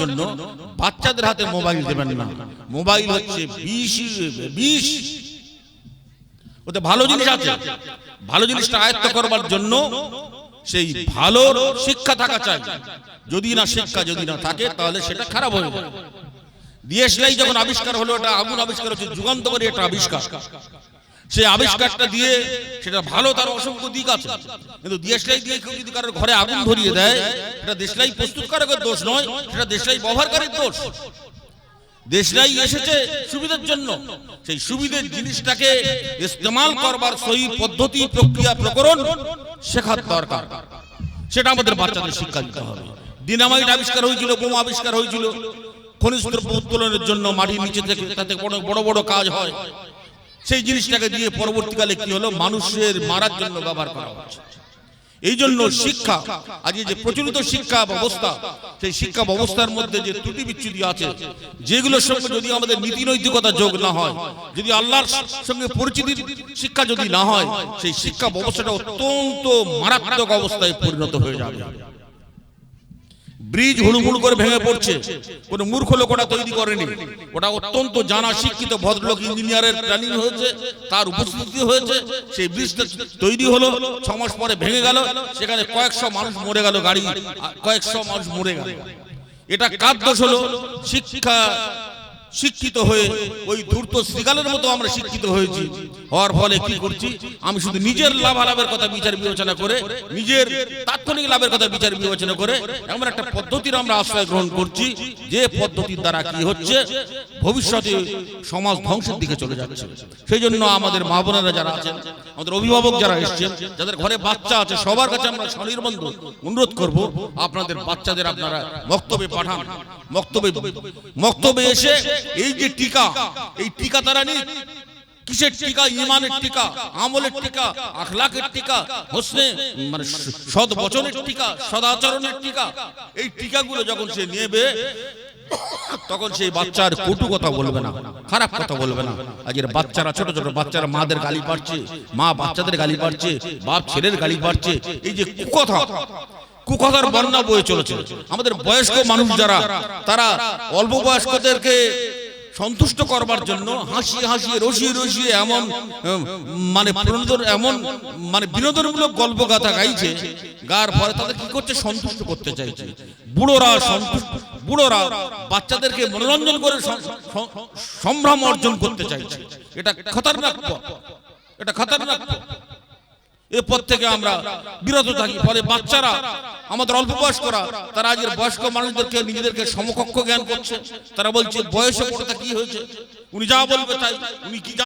জন্য বাচ্চাদের হাতে মোবাইল দেবেন না। মোবাইল হচ্ছে বিষ বিষ। ওতে ভালো জিনিস আছে। ভালো জিনিসটা আয়ত্ত করবার জন্য সেই ভালো শিক্ষা থাকা চাই। যদি না শিক্ষা, যদি না থাকে, তাহলে সেটা খারাপ হয়ে যাবে ডিএসএলআই যখন আবিষ্কার হলো, এটা আগুন আবিষ্কার হচ্ছে যুগান্তকারী একটা আবিষ্কার। সেই আবিষ্কারটা দিয়ে সেটা ভালো, তার অসংখ্য দিক আছে। কিন্তু দেশলাই দিয়ে কেউ যদি কারোর ঘরে আগুন ধরিয়ে দেয়, সেটা দেশলাই প্রস্তুতকারকের দোষ নয়, সেটা দেশলাই ব্যবহারকারীর দোষ। দেশলাই এসেছে সুবিধার জন্য। সেই সুবিধের জিনিসটাকে ইস্তেমাল করবার সহি পদ্ধতি, প্রক্রিয়া, প্রকরণ শেখার দরকার। সেটা আমাদের বাচ্চাদের শিক্ষা দিতে হবে। ডিনামাইট আবিষ্কার হয়েছিল, বোমা আবিষ্কার হয়েছিল। খনিজ দ্রব্য উত্তোলনের জন্য মাটির নিচে থেকে তাতে বড় বড় বড় কাজ হয়। সেই জিনিসটাকে দিয়ে পরবর্তীকালে কি হলো? মানুষের মারার জন্য ব্যবহার করা হচ্ছে। এই জন্য শিক্ষা আজকে যে প্রচলিত শিক্ষা ব্যবস্থা সেই শিক্ষা ব্যবস্থার মধ্যে যে ত্রুটি বিচ্যুতি আছে যেগুলোর সঙ্গে যদি আমাদের নীতি নৈতিকতা যোগ না হয় যদি আল্লাহর সঙ্গে পরিচিতির শিক্ষা যদি না হয় সেই শিক্ষা ব্যবস্থাটা অত্যন্ত মারাত্মক অবস্থায় পরিণত হয়ে যাবে। ব্রিজ হুড়ুহুড় করে ভেঙে পড়ছে। কোন মূর্খ লোক ওটা তৈরি করেনি। ওটা অত্যন্ত জানা শিক্ষিত ভদ্রলোক ইঞ্জিনিয়ারের ট্রেনিং হয়েছে তার উপস্থিতি হয়েছে। সেই ব্রিজটা তৈরি হলো ছ মাস পরে ভেঙে গেল সেখানে কয়েকশো মানুষ মরে গেল গাড়ি কয়েকশো মানুষ মরে গেল। এটা কার দোষ হলো শিক্ষা শিক্ষিত হয়ে ওই ধূর্ত শ্রীকালের মতো আমরা শিক্ষিত হয়েছি। হওয়ার ফলে কি করছি? আমি শুধু নিজের লাভালাভের কথা বিচার বিবেচনা করে, নিজের তাৎক্ষণিক লাভের কথা বিচার বিবেচনা করে, এমন একটা পদ্ধতির আমরা আশ্রয় গ্রহণ করছি। যে পদ্ধতির দ্বারা কি হচ্ছে, ভবিষ্যতে সমাজ ধ্বংসের দিকে চলে যাচ্ছে। সেই জন্য আমাদের মা বোনেরা যারা আছেন, আমাদের অভিভাবক যারা এসছেন, যাদের ঘরে বাচ্চা আছে, সবার কাছে আমরা স্বনির্বন্ধ অনুরোধ করব, আপনাদের বাচ্চাদের আপনারা বক্তব্যে পাঠান। বক্তব্যে বক্তব্যে এসে এই যে টিকা, এই টিকা তারা নিক কিসের টিকা? ইমানের টিকা, আমলের টিকা, আখলাকের টিকা, হোসনে মানে স- সৎ বচনের টিকা সদাচরণের টিকা। এই টিকাগুলো যখন সে নেবে, তখন সেই বাচ্চার কটু কথা বলবে না, খারাপ কথা বলবে না। আজকের বাচ্চারা, ছোট ছোট বাচ্চারা মাদের গালি পাচ্ছে মা বাচ্চাদের গালি পাচ্ছে বাপ ছেলের গালি পাচ্ছে এই যে কুকথা, কুকথার বন্যা বয়ে চলেছে। আমাদের বয়স্ক মানুষ যারা, তারা অল্প বয়স্কদেরকে সন্তুষ্ট করবার জন্য হাসি হাসি রসিয়ে রসিয়ে এমন মানে এমন মানে বিনোদনমূলক গল্প গাথা গাইছে গার পরে তাদের কি করছে? সন্তুষ্ট করতে চাইছে। বুড়োরা সন্তুষ্ট, বুড়োরা বাচ্চাদেরকে মনোরঞ্জন করে সম- সম- সম্ভ্রম অর্জন করতে চাইছে। এটা খতরনাক এটা খতরনাক। এ পথ থেকে আমরা বিরত থাকি। ফলে বাচ্চারা আমাদের অল্প বয়স্করা তারা আজকের বয়স্ক মানুষদেরকে নিজেদেরকে সমকক্ষ জ্ঞান করছে। তারা বলছে বয়সে পড়ে কি হয়েছে? উনি যা বলবে তাই। উনি কি